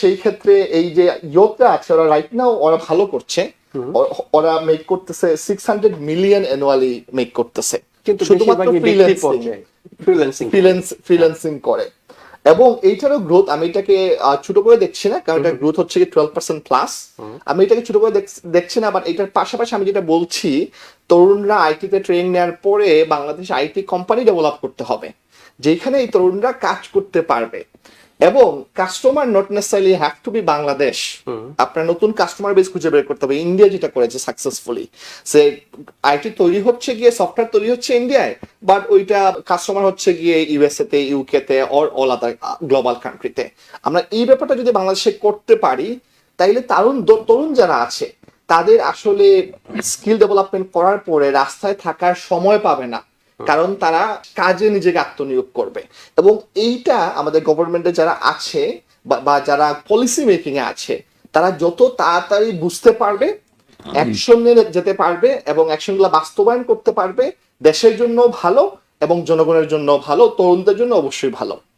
সেই ক্ষেত্রে এই যে ইয়োগটা আছে ওরা রাইট নাও ওরা ভালো করছে। ওরা মেক করতেছে six hundred million annually make করতেছে। কিন্তু শুধুমাত্র ফ্রিল্যান্সিং ফ্রিল্যান্সিং করে। এবং এইটারও গ্রোথ আমি এটাকে ছোট করে দেখছি না কারণ এটা গ্রোথ হচ্ছে কি টুয়েলভ পার্সেন্ট প্লাস আমি এটাকে ছোট করে দেখছি না বাট এটার পাশাপাশি আমি যেটা বলছি তরুণরা আইটিতে ট্রেনিং নেওয়ার পরে বাংলাদেশ আইটি কোম্পানি ডেভেলপ করতে হবে। যেখানে এই তরুণরা কাজ করতে পারবে। এবং customer not necessarily have to be Bangladesh আপনার নতুন কাস্টমার বেস খুঁজে বের করতে হবে। ইন্ডিয়া যেটা করেছে সাকসেসফুলি সে আইটি তৈরি হচ্ছে গিয়ে সফটওয়্যার তৈরি হচ্ছে ইন্ডিয়ায় বাট ওইটা কাস্টমার হচ্ছে গিয়ে ইউএসএ তে ইউকে তে অর অল আদার গ্লোবাল কান্ট্রিতে আমরা এই ব্যাপারটা যদি বাংলাদেশে করতে পারি তাইলে তরুণ তরুণ যারা আছে তাদের আসলে স্কিল ডেভেলপমেন্ট করার পরে রাস্তায় থাকার সময় পাবে না। কারণ তারা কাজে নিজেকে আত্মনিয়োগ করবে। এবং এইটা আমাদের গভর্নমেন্টে যারা আছে বা- যারা পলিসি মেকিং এ আছে তারা যত তাড়াতাড়ি বুঝতে পারবে অ্যাকশন নিয়ে যেতে পারবে এবং অ্যাকশনগুলা বাস্তবায়ন করতে পারবে দেশের জন্য ভালো এবং জনগণের জন্য ভালো তরুণদের জন্য অবশ্যই ভালো।